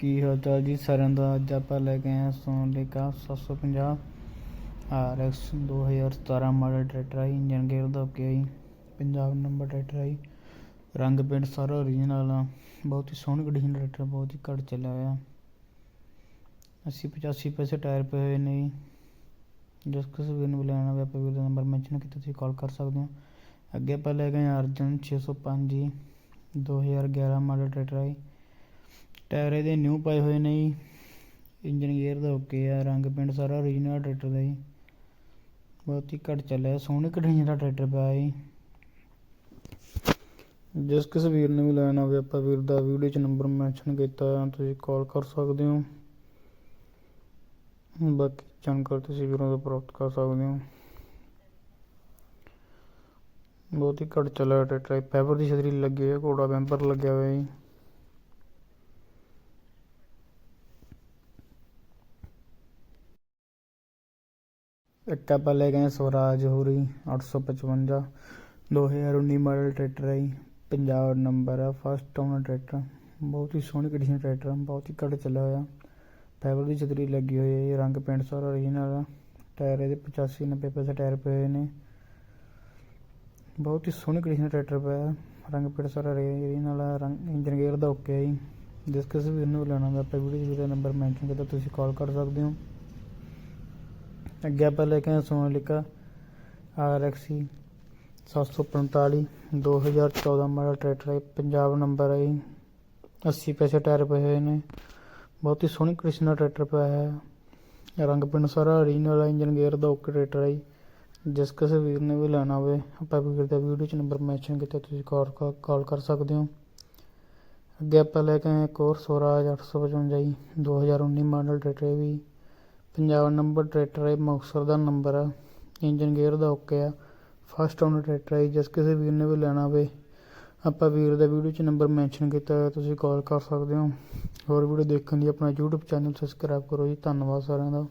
ਕੀ ਹਾਲ ਚਾਲ ਜੀ ਸਾਰਿਆਂ ਦਾ? ਅੱਜ ਆਪਾਂ ਲੈ ਕੇ ਆਏ ਹਾਂ ਸੋਨਾਲੀਕਾ 750 RX 2017 ਮਾਡਲ ਟਰੈਕਟਰ ਹੈ ਇੰਜਨ ਗੇਅਰ ਦਾ ਓਕੇ ਹੈ ਪੰਜਾਬ ਨੰਬਰ ਟਰੈਕਟਰ ਹੈ ਰੰਗ ਪੇਂਟ ਸਾਰਾ ਓਰੀਜਨਲ ਆ, ਬਹੁਤ ਹੀ ਸੋਹਣੀ ਕੰਡੀਸ਼ਨ ਟਰੈਕਟਰ ਬਹੁਤ ਹੀ ਘੱਟ ਚੱਲਿਆ ਹੋਇਆ। 80 85 ਪੈਸੇ ਟਾਇਰ ਪਏ ਹੋਏ ਨੇ ਜੀ। ਜਿਸ ਕਿਸੇ ਵੀਰ ਨੂੰ ਲੈਣਾ ਹੋਵੇ ਆਪਾਂ ਵੀਰ ਦਾ ਨੰਬਰ ਮੈਂਸ਼ਨ ਕੀਤਾ, ਤੁਸੀਂ ਕਾਲ ਕਰ ਸਕਦੇ ਹੋ। ਅੱਗੇ ਆਪਾਂ ਲੈ ਗਏ ਹਾਂ ਅਰਜਨ 605 ਜੀ 2011 ਮਾਡਲ ਟਰੈਕਟਰ ਹੈ ਟਾਇਰ ਇਹਦੇ ਨਿਊ ਪਾਏ ਹੋਏ ਨੇ ਜੀ। ਇੰਜਨ ਗੇਅਰ ਦਾ ਓਕੇ ਆ, ਰੰਗ ਪਿੰਡ ਸਾਰਾ ਓਰੀਜਨਲ ਟਰੈਕਟਰ ਦਾ ਜੀ। ਬਹੁਤ ਹੀ ਘੱਟ ਚੱਲਿਆ, ਸੋਹਣੇ ਕੰਡੀਸ਼ਨ ਦਾ ਟਰੈਕਟਰ ਪਿਆ ਜੀ। ਜਿਸ ਕਿਸ ਵੀਰ ਨੇ ਵੀ ਲੈਣਾ ਹੋਵੇ ਆਪਾਂ ਵੀਰ ਦਾ ਵੀਡੀਓ 'ਚ ਨੰਬਰ ਮੈਂਸ਼ਨ ਕੀਤਾ ਆ ਤੁਸੀਂ ਕਾਲ ਕਰ ਸਕਦੇ ਹੋ। ਬਾਕੀ ਜਾਣਕਾਰੀ ਤੁਸੀਂ ਵੀਰੋਂ ਤੋਂ ਪ੍ਰਾਪਤ ਕਰ ਸਕਦੇ ਹੋ। ਬਹੁਤ ਹੀ ਘੱਟ ਚੱਲਿਆ ਟਰੈਕਟਰ ਹੈ ਪੈਪਰ ਦੀ ਛਤਰੀ ਲੱਗੀ ਹੈ ਘੋੜਾ ਬੈਂਪਰ ਲੱਗਿਆ ਹੋਇਆ ਜੀ। ਇੱਕ ਆਪਾਂ ਲੈ ਗਏ ਹਾਂ ਸਵਰਾਜ ਹੋਰੀ 855 2019 ਮਾਡਲ ਟਰੈਕਟਰ ਹੈ ਜੀ ਪੰਜਾਬ ਨੰਬਰ ਆ ਫਸਟ ਓਨਰ ਟਰੈਕਟਰ ਬਹੁਤ ਹੀ ਸੋਹਣੀ ਕੰਡੀਸ਼ਨ ਟਰੈਕਟਰ ਬਹੁਤ ਹੀ ਘੱਟ ਚੱਲਿਆ ਹੋਇਆ। ਫਾਈਬਰ ਦੀ ਛਤਰੀ ਲੱਗੀ ਹੋਈ ਹੈ ਜੀ, ਰੰਗ ਪੈਂਟ ਸਾਰਾ ਓਰੀਜਨਲ ਆ। ਟਾਇਰ ਇਹਦੇ 85 90 ਪੈਸੇ ਟਾਇਰ ਪਏ ਹੋਏ ਨੇ। ਬਹੁਤ ਹੀ ਸੋਹਣੀ ਕੰਡੀਸ਼ਨ ਟਰੈਕਟਰ ਪਿਆ। ਰੰਗ ਪੇਂਟ ਸਾਰਾ ਓਰੀਜਨਲ ਆ, ਰੰਗ ਇੰਜਨ ਗੇਅਰ ਦਾ ਓਕੇ ਹੈ ਜੀ। ਜਿਸ ਕਿਸੇ ਵੀ ਨੂੰ ਲੈਣਾ ਹੋਵੇ ਆਪਾਂ ਵੀਡੀਓ ਦਾ ਨੰਬਰ ਮੈਂਸ਼ਨ ਕੀਤਾ, ਤੁਸੀਂ ਕਾਲ ਕਰ ਸਕਦੇ ਹੋ। ਅੱਗੇ ਆਪਾਂ ਲੈ ਕੇ ਆਏ ਸੋਨਾਲੀਕਾ RXE 745 2014 ਮਾਡਲ ਟਰੈਕਟਰ ਹੈ, ਪੰਜਾਬ ਨੰਬਰ ਹੈ ਜੀ। 80 ਪੈਸੇ ਟਾਇਰ ਪਏ ਹੋਏ ਨੇ। ਬਹੁਤ ਹੀ ਸੋਹਣੀ ਕੰਡੀਸ਼ਨ ਦਾ ਟਰੈਕਟਰ ਪਿਆ ਹੈ। ਰੰਗ ਪਿੰਡ ਸਾਰਾ ਓਰੀਜਨਲ ਹੈ ਇੰਜਨ ਗੇਅਰ ਦਾ ਓਕੇ ਟਰੈਕਟਰ ਹੈ ਜਿਸ ਕਿਸੇ ਵੀਰ ਨੇ ਵੀ ਲੈਣਾ ਹੋਵੇ, ਆਪਾਂ ਵੀਰ ਦਾ ਵੀਡੀਓ 'ਚ ਨੰਬਰ ਮੈਂਸ਼ਨ ਕੀਤਾ, ਤੁਸੀਂ ਕਾਲ ਕਾਲ ਕਰ ਸਕਦੇ ਹੋ। ਅੱਗੇ ਆਪਾਂ ਲੈ ਕੇ ਆਏ ਇੱਕ ਹੋਰ ਸਵਰਾਜ 855 ਜੀ 2019 ਮਾਡਲ ਟਰੈਕਟਰ ਵੀ ਪੰਜਾਬ ਨੰਬਰ ਟਰੈਕਟਰ ਹੈ, ਮੁਕਤਸਰ ਦਾ ਨੰਬਰ ਆ। ਇੰਜਨ ਗੇਅਰ ਦਾ ਓਕੇ ਆ। ਫਸਟ ਓਨਰ ਟਰੈਕਟਰ ਹੈ, ਜਿਸ ਕਿਸੇ ਵੀਰ ਨੇ ਵੀ ਲੈਣਾ ਹੋਵੇ, ਆਪਾਂ ਵੀਰ ਦਾ ਵੀਡੀਓ 'ਚ ਨੰਬਰ ਮੈਂਸ਼ਨ ਕੀਤਾ ਹੋਇਆ, ਤੁਸੀਂ ਕਾਲ ਕਰ ਸਕਦੇ ਹੋ। ਹੋਰ ਵੀਡੀਓ ਦੇਖਣ ਲਈ ਆਪਣਾ YouTube ਚੈਨਲ ਸਬਸਕ੍ਰਾਈਬ ਕਰੋ ਜੀ। ਧੰਨਵਾਦ ਸਾਰਿਆਂ ਦਾ।